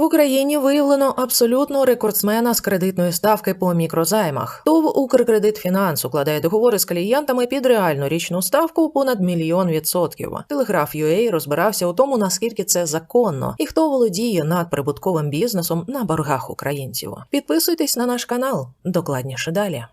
В Україні виявлено абсолютно рекордсмена з кредитної ставки по мікрозаймах. ТОВ Укркредитфінанс укладає договори з клієнтами під реальну річну ставку понад мільйон відсотків. Телеграф UA розбирався у тому, наскільки це законно і хто володіє надприбутковим бізнесом на боргах українців. Підписуйтесь на наш канал. Докладніше далі.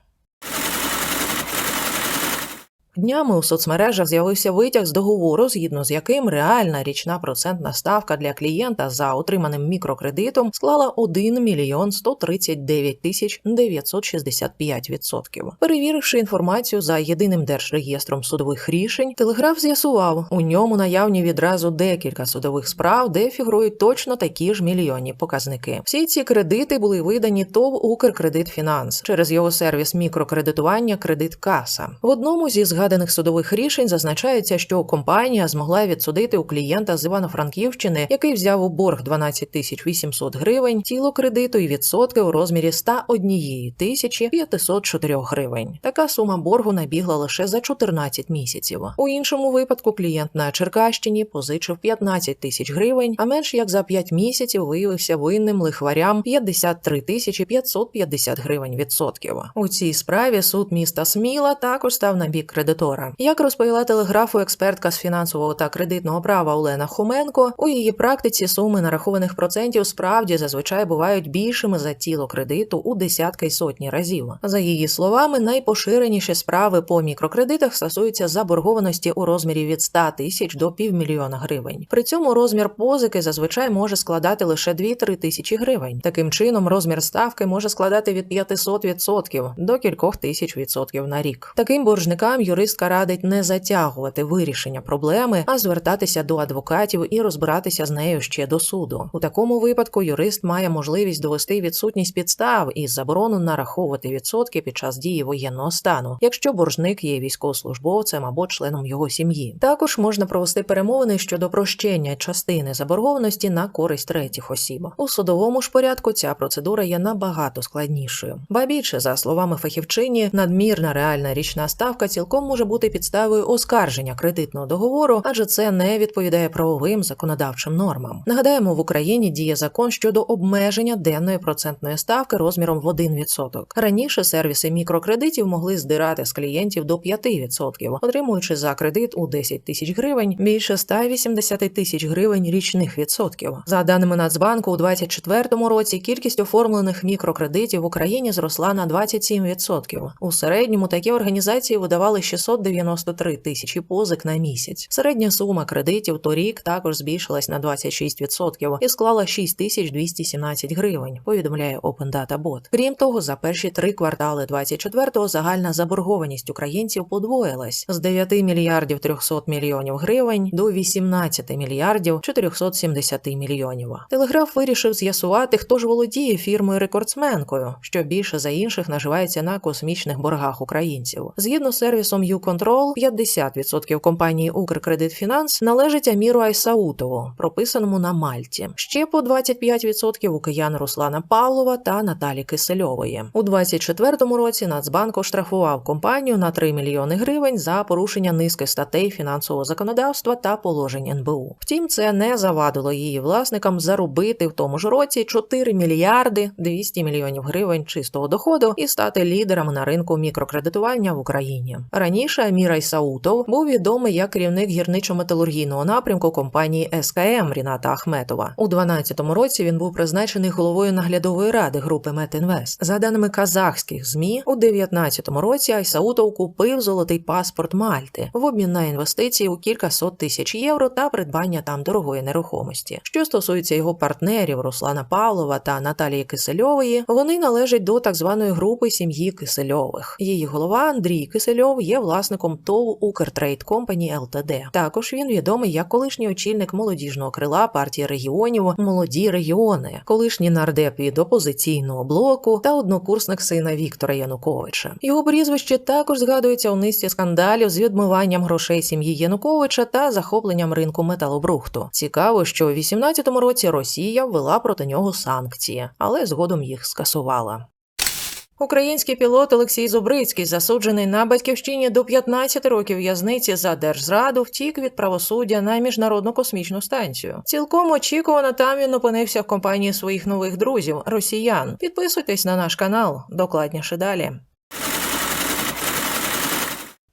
Днями у соцмережах з'явився витяг з договору, згідно з яким реальна річна процентна ставка для клієнта за отриманим мікрокредитом склала 1 мільйон 139 тисяч 965 відсотків. Перевіривши інформацію за єдиним держреєстром судових рішень, телеграф з'ясував, у ньому наявні відразу декілька судових справ, де фігурують точно такі ж мільйонні показники. Всі ці кредити були видані ТОВ Укркредитфінанс через його сервіс мікрокредитування Кредит Каса. В одному зі згаданих судових рішень зазначається, що компанія змогла відсудити у клієнта з Івано-Франківщини, який взяв у борг 12 тисяч 800 гривень, тіло кредиту і відсотки у розмірі 101 тисячі 504 гривень. Така сума боргу набігла лише за 14 місяців. У іншому випадку клієнт на Черкащині позичив 15 тисяч гривень, а менш як за 5 місяців виявився винним лихварям 53 тисячі 550 гривень відсотків. У цій справі суд міста Сміла також став на бік кредитора. Як розповіла телеграфу експертка з фінансового та кредитного права Олена Хоменко, у її практиці суми нарахованих процентів справді зазвичай бувають більшими за тіло кредиту у десятки й сотні разів. За її словами, найпоширеніші справи по мікрокредитах стосуються заборгованості у розмірі від 100 тисяч до півмільйона гривень. При цьому розмір позики зазвичай може складати лише 2-3 тисячі гривень. Таким чином, розмір ставки може складати від 500% до кількох тисяч відсотків на рік. Таким боржникам юристка радить не затягувати вирішення проблеми, а звертатися до адвокатів і розбиратися з нею ще до суду. У такому випадку юрист має можливість довести відсутність підстав і заборону нараховувати відсотки під час дії воєнного стану, якщо боржник є військовослужбовцем або членом його сім'ї. Також можна провести перемовини щодо прощення частини заборгованості на користь третіх осіб. У судовому ж порядку ця процедура є набагато складнішою. Ба більше, за словами фахівчині, надмірна реальна річна ставка цілком може бути підставою оскарження кредитного договору, адже це не відповідає правовим законодавчим нормам. Нагадаємо, в Україні діє закон щодо обмеження денної процентної ставки розміром в 1%. Раніше сервіси мікрокредитів могли здирати з клієнтів до 5%, отримуючи за кредит у 10 тисяч гривень більше 180 тисяч гривень річних відсотків. За даними Нацбанку, у 2024 році кількість оформлених мікрокредитів в Україні зросла на 27%. У середньому такі організації видавали 693 тисячі позик на місяць. Середня сума кредитів торік також збільшилась на 26% і склала 6217 гривень. Повідомляє Open Data. Крім того, за перші три квартали 24-го загальна заборгованість українців подвоїлась з 9 мільярдів 300 мільйонів гривень до 18 мільярдів 470 мільйонів. Телеграф вирішив з'ясувати, хто ж володіє фірмою рекордсменкою, що більше за інших наживається на космічних боргах українців. Згідно з сервісом YouControl, 50% компанії Укркредитфінанс належить Аміру Айсаутову, прописаному на Мальті. Ще по 25% у киян Руслана Павлова та Наталі Кисельової. У 24-му році Нацбанк оштрафував компанію на 3 мільйони гривень за порушення низки статей фінансового законодавства та положень НБУ. Втім, це не завадило її власникам заробити в тому ж році 4 мільярди 200 мільйонів гривень чистого доходу і стати лідерами на ринку мікрокредитування в Україні. Раніше Амір Айсаутов був відомий як керівник гірничо-металургійного напрямку компанії СКМ Ріната Ахметова. У 2012 році він був призначений головою наглядової ради групи Метінвест. За даними казахських змі, у 2019 році Айсаутов купив золотий паспорт Мальти в обмін на інвестиції у кілька сот тисяч євро та придбання там дорогої нерухомості. Що стосується його партнерів Руслана Павлова та Наталії Кисельової, вони належать до так званої групи сім'ї Кисельових. Її голова Андрій Кисельов є власником ТОВ Укртрейд Компані ЛТД. Також він відомий як колишній очільник молодіжного крила партії регіонів Молоді регіони, колишній нардеп від опозиційного блоку та однокурсник сина Віктора Януковича. Його прізвище також згадується у низці скандалів з відмиванням грошей сім'ї Януковича та захопленням ринку металобрухту. Цікаво, що у 18-му році Росія ввела проти нього санкції, але згодом їх скасувала. Український пілот Олексій Зубрицький, засуджений на батьківщині до 15 років в'язниці за держзраду, втік від правосуддя на міжнародну космічну станцію. Цілком очікувано там він опинився в компанії своїх нових друзів росіян. Підписуйтесь на наш канал, докладніше далі.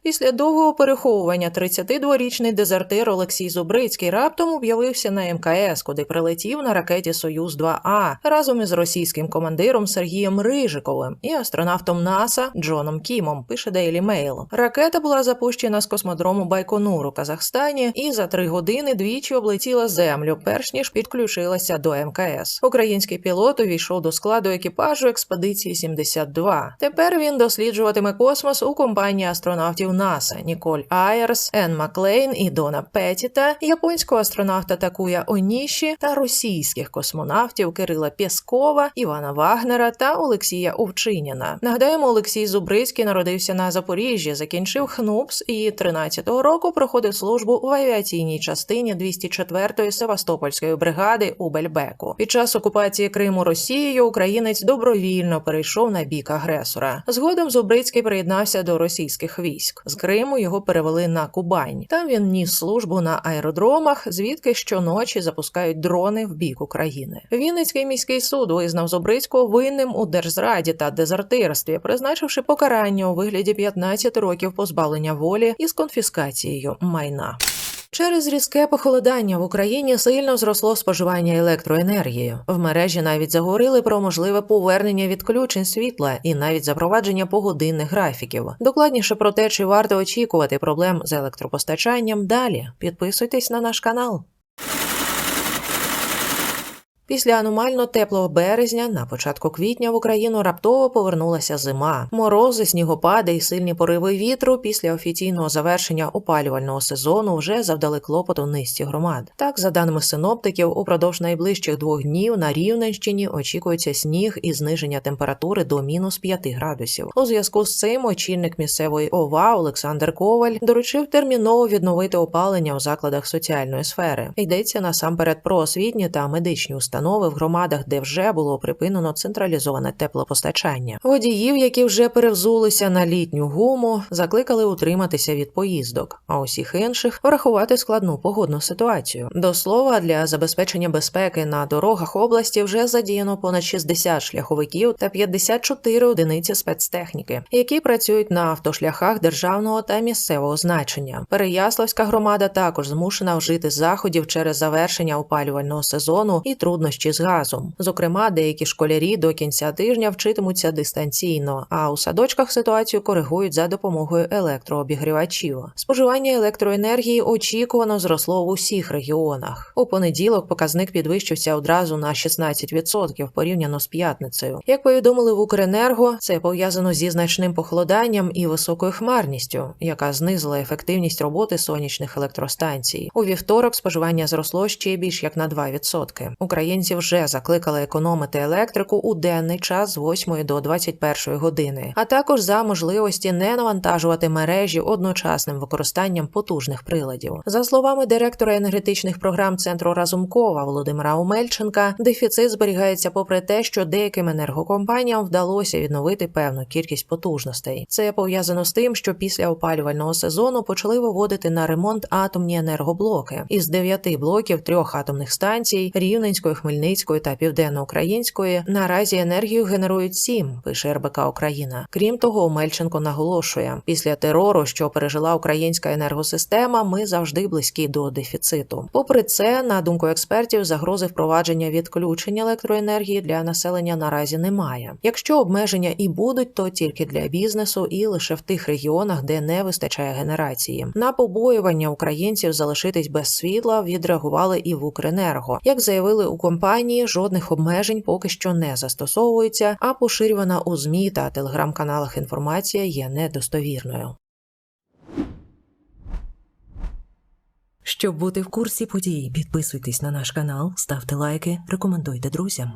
Після довгого переховування 32-річний дезертир Олексій Зубрицький раптом об'явився на МКС, куди прилетів на ракеті Союз 2А разом із російським командиром Сергієм Рижиковим і астронавтом НАСА Джоном Кімом. Пише Daily Mail. Ракета була запущена з космодрому Байконур у Казахстані і за три години двічі облетіла землю, перш ніж підключилася до МКС. Український пілот увійшов до складу екіпажу експедиції 72. Тепер він досліджуватиме космос у компанії астронавтів НАСА Ніколь Айерс, Ен Маклейн і Дона Петіта, японського астронавта Такуя Оніші та російських космонавтів Кирила Пєскова, Івана Вагнера та Олексія Овчиніна. Нагадаємо, Олексій Зубрицький народився на Запоріжжі, закінчив ХНУПС і 13-го року проходив службу в авіаційній частині 204-ї Севастопольської бригади у Бельбеку. Під час окупації Криму Росією українець добровільно перейшов на бік агресора. Згодом Зубрицький приєднався до російських військ. З Криму його перевели на Кубань. Там він ніс службу на аеродромах, звідки щоночі запускають дрони в бік України. Вінницький міський суд визнав Зубрицького винним у держзраді та дезертирстві, призначивши покарання у вигляді 15 років позбавлення волі із конфіскацією майна. Через різке похолодання в Україні сильно зросло споживання електроенергії. В мережі навіть заговорили про можливе повернення відключень світла і навіть запровадження погодинних графіків. Докладніше про те, чи варто очікувати проблем з електропостачанням. Далі підписуйтесь на наш канал. Після аномально теплого березня на початку квітня в Україну раптово повернулася зима. Морози, снігопади і сильні пориви вітру після офіційного завершення опалювального сезону вже завдали клопоту низці громад. Так, за даними синоптиків, упродовж найближчих двох днів на Рівненщині очікується сніг і зниження температури до мінус 5 градусів. У зв'язку з цим очільник місцевої ОВА Олександр Коваль доручив терміново відновити опалення у закладах соціальної сфери. Йдеться насамперед про освітні та медичні установи установи в громадах, де вже було припинено централізоване теплопостачання. Водіїв, які вже перевзулися на літню гуму, закликали утриматися від поїздок, а усіх інших врахувати складну погодну ситуацію. До слова, для забезпечення безпеки на дорогах області вже задіяно понад 60 шляховиків та 54 одиниці спецтехніки, які працюють на автошляхах державного та місцевого значення. Переяславська громада також змушена вжити заходів через завершення опалювального сезону і трудно труднощі з газом. Зокрема, деякі школярі до кінця тижня вчитимуться дистанційно, а у садочках ситуацію коригують за допомогою електрообігрівачів. Споживання електроенергії очікувано зросло в усіх регіонах. У понеділок показник підвищився одразу на 16% порівняно з п'ятницею. Як повідомили в Укренерго, це пов'язано зі значним похолоданням і високою хмарністю, яка знизила ефективність роботи сонячних електростанцій. У вівторок споживання зросло ще більш як на 2%. Українці вже закликали економити електрику у денний час з 8 до 21 години, а також за можливості не навантажувати мережі одночасним використанням потужних приладів. За словами директора енергетичних програм центру Разумкова Володимира Омельченка, дефіцит зберігається попри те, що деяким енергокомпаніям вдалося відновити певну кількість потужностей. Це пов'язано з тим, що після опалювального сезону почали виводити на ремонт атомні енергоблоки із дев'яти блоків трьох атомних станцій Рівненської, Хмельницької та Південно-Української наразі енергію генерують сім, пише РБК Україна. Крім того, Омельченко наголошує, після терору, що пережила українська енергосистема, ми завжди близькі до дефіциту. Попри це, на думку експертів, загрози впровадження відключення електроенергії для населення наразі немає. Якщо обмеження і будуть, то тільки для бізнесу і лише в тих регіонах, де не вистачає генерації. На побоювання українців залишитись без світла відреагували і в Укренерго. Як заявили у компанії, жодних обмежень поки що не застосовується, а поширювана у змі та телеграм-каналах інформація є недостовірною. Щоб бути в курсі подій, підписуйтесь на наш канал, ставте лайки, рекомендуйте друзям.